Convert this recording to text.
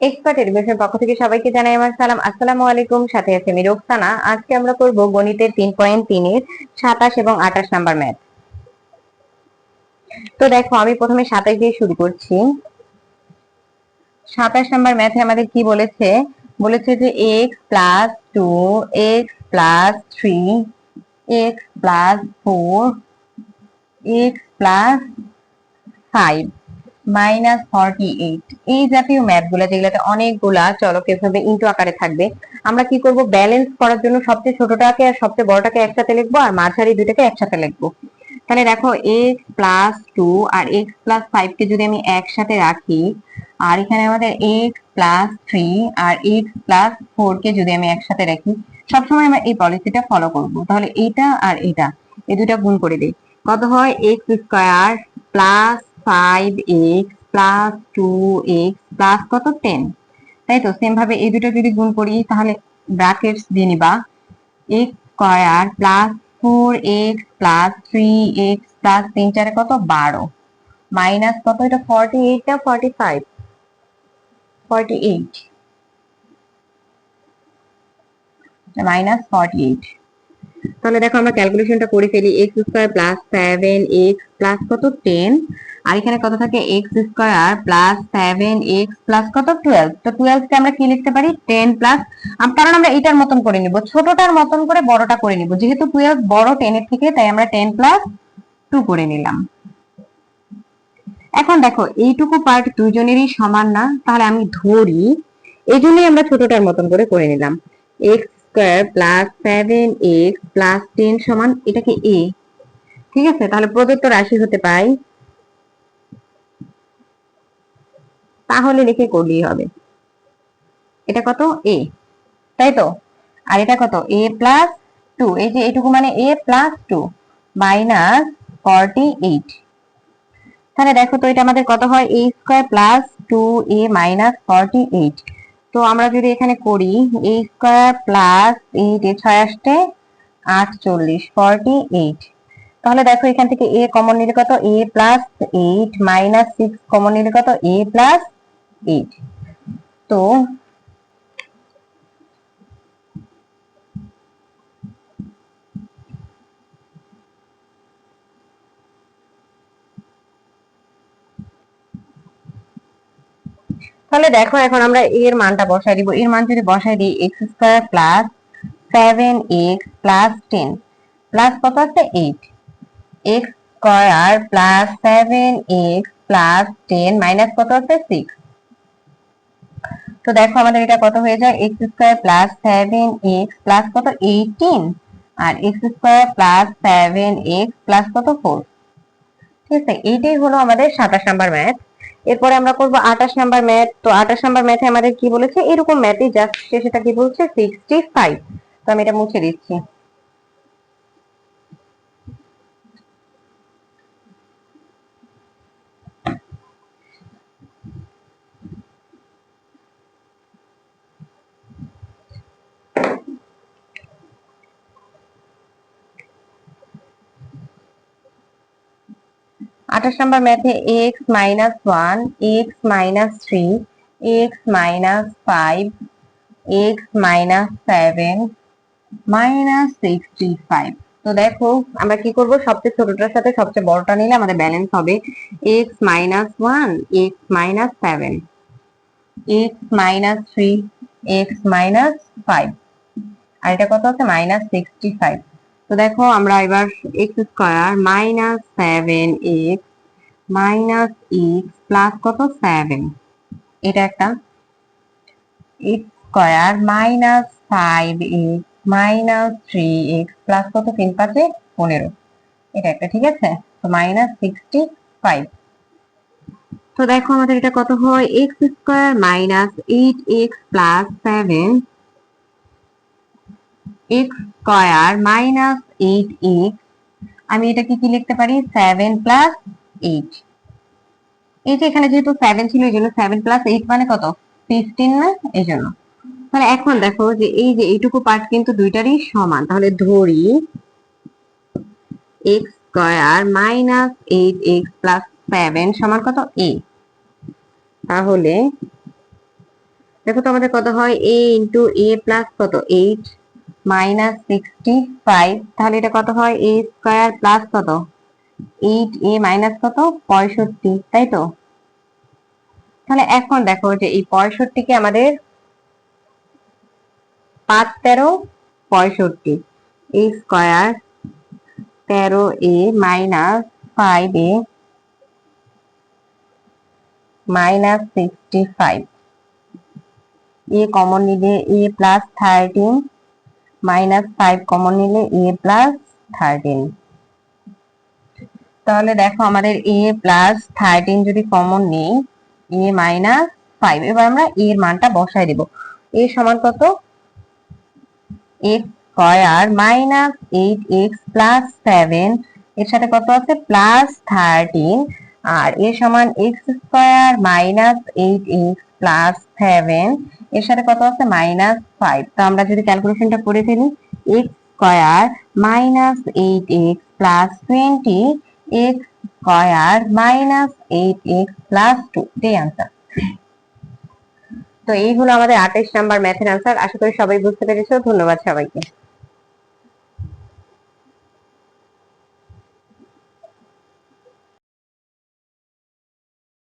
Expert education পক্ষ থেকে সবাইকে জানাই আমার সালাম। আসসালামু আলাইকুম, সাথে আছে আমি রোকসানা। আজকে আমরা করব গণিতের তিন পয়েন্ট তিনের সাতাশ এবং আঠাশ নাম্বার ম্যাথ। তো দেখো, আমি প্রথমে সাতাশ দিয়ে শুরু করছি। সাতাশ নাম্বার ম্যাথে আমাদের কি বলেছে? বলেছে যে x plus two x plus three x plus four x plus five minus forty eight এই জাতীয় ম্যাথগুলা যেগুলাতে অনেকগুলা চলক এভাবে ইন্টু আকারে থাকবে, আমরা কি করব? ব্যালেন্স করার জন্য সবচেয়ে ছোটটাকে আর সবচেয়ে বড়টাকে একসাথে লিখব আর মাঝারি দুটাকে একসাথে লিখব। তাহলে দেখো এক্স প্লাস টু আর এক্স প্লাস ফাইভ কে যদি আমি একসাথে রাখি, আর এখানে আমাদের এক্স প্লাস থ্রি আর এক্স প্লাস ফোর কে যদি আমি একসাথে রাখি, সবসময় আমরা এই পলিসিটা ফলো করব। তাহলে এইটা আর এটা এই দুটা গুণ করে দিই। কত হয়? X square plus five x plus two x plus কত? টেন তাই তো? সেম ভাবে এই দুটো যদি গুণ করি, তাহলে ব্র্যাকেটস দিয়ে নিবা। X square plus four x plus three x plus তিন চারে কত? বারো। মাইনাস কত? এটা ফর্টি এইট না forty five forty eight minus forty eight তাহলে দেখো আমরা ক্যালকুলেশনটা করে ফেলি x square plus seven x plus কত? টেন আর এখানে কত থাকে? X square plus seven x plus কত? টুয়েলভ তো টুয়েলভ কে আমরা কি লিখতে পারি? টেন প্লাস কারণ আমরা এটার মতন করে নিব। ছোটটার মতন করে বড়টা করে নিব। যেহেতু টুয়েলভ বড় টেনের থেকে, তাই আমরা টেন প্লাস টু করে নিলাম। এখন দেখো, এইটুকু পার্ট দুজনেরই সমান না। তাহলে আমি ধরি এই জন্যই আমরা ছোটটার মতন করে করে নিলাম। X square plus seven x plus ten সমান এটাকে এ ঠিক আছে? তাহলে প্রদত্ত রাশি হতে পাই। তাহলে লিখে করলেই হবে। এটা কত? এ তাই তো? আর এটা কত? এ প্লাস টু এই যে এটুকু মানে a plus two minus forty eight তাহলে দেখো তো এটা আমাদের কত হয়? A square plus two a minus forty eight তো আমরা যদি এখানে করি a square plus eight a ছয় আসতে আটচল্লিশ ফর্টি এইট তাহলে দেখো এখান থেকে এ কমন নিলে কত? A plus eight minus six common নিলে কত? এ প্লাস এইট তো তাহলে দেখো এখন আমরা এর মানটা বসাই দিব। এর মান যদি বসাই দিই x square plus seven x plus ten plus কত আছে? Eight x square plus seven x plus ten minus কত আছে? সিক্স তো দেখো আমাদের এটা কত হয়ে যায়? X square plus seven x plus কত? এইটিন আর x square plus seven x plus কত? ফোর ঠিক আছে? এইটাই হলো আমাদের সাতাশ নাম্বার ম্যাথ এরপরে আমরা করব আঠাশ নাম্বার ম্যাথ। তো আঠাশ নাম্বার ম্যাথে আমাদের কি বলেছে? এরকম ম্যাথে যাচ্ছে সেটা কি বলছে? সিক্সটি ফাইভ তো আমি এটা মুছে দিচ্ছি। আঠাশ নম্বর ম্যাথে x minus one x minus three x minus five x minus seven minus sixty five তো দেখো, আমরা কি করব? সবচেয়ে ছোটটার সাথে সবচেয়ে বড়টা নিলে আমাদের ব্যালেন্স হবে x minus one x minus seven x minus three x minus five আর এটা কত আছে? মাইনাস সিক্সটি ফাইভ তো দেখো, আমরা এবার x square minus seven x minus x plus কত? সেভেন এটা একটা x square minus five x minus three x plus কত? তিন পাঁচে পনেরো। এটা একটা, ঠিক আছে? তো মাইনাস সিক্সটি ফাইভ তো দেখো আমাদের এটা কত হয়? X square minus eight x plus seven x square minus eight x আমি এটাকে কি লিখতে পারি? সেভেন প্লাস এইট এই যে এখানে যেহেতু সেভেন ছিল, এই জন্য সেভেন প্লাস এইট মানে কত? ফিফটিন না? এই জন্য। তাহলে এখন দেখো যে এই যে এইটুকু পার্ট কিন্তু দুইটারই সমান। তাহলে ধরি x square minus eight x plus seven সমান কত? এ তাহলে দেখো তো আমাদের কত হয়? এ ইন্টু এ প্লাস কত? এইট মাইনাস সিক্সটি ফাইভ তাহলে এটা কত হয়? এ স্কোয়ার প্লাস কত? এইট এ মাইনাস কত? পঁয়ষট্টি, তাই তো? তাহলে এখন দেখো যে এই পঁয়ষট্টিকে আমাদের পাঁচ তেরো পঁয়ষট্টি এ স্কোয়ার তেরো a minus five a minus sixty five a common নিলে a plus thirteen minus five common নিলে এ প্লাস থার্টিন তাহলে দেখো আমাদের এ প্লাস থার্টিন যদি কমন নেই এ মাইনাস ফাইভ এবার আমরা এর মানটা বসাই দেব। এ সমান কত? X square minus eight x plus seven এর সাথে কত আছে? প্লাস থার্টিন আর এ সমান x square minus eight x plus seven এর সাথে কত আছে? মাইনাস ফাইভ তো আমরা যদি ক্যালকুলেশনটা করে ফেলি x square minus eight x plus twenty x square minus eight x plus two এটাই আনসার তো এই হলো আমাদের আঠাইশ নাম্বার ম্যাথের আনসার আশা করি সবাই বুঝতে পেরেছ। ধন্যবাদ সবাইকে।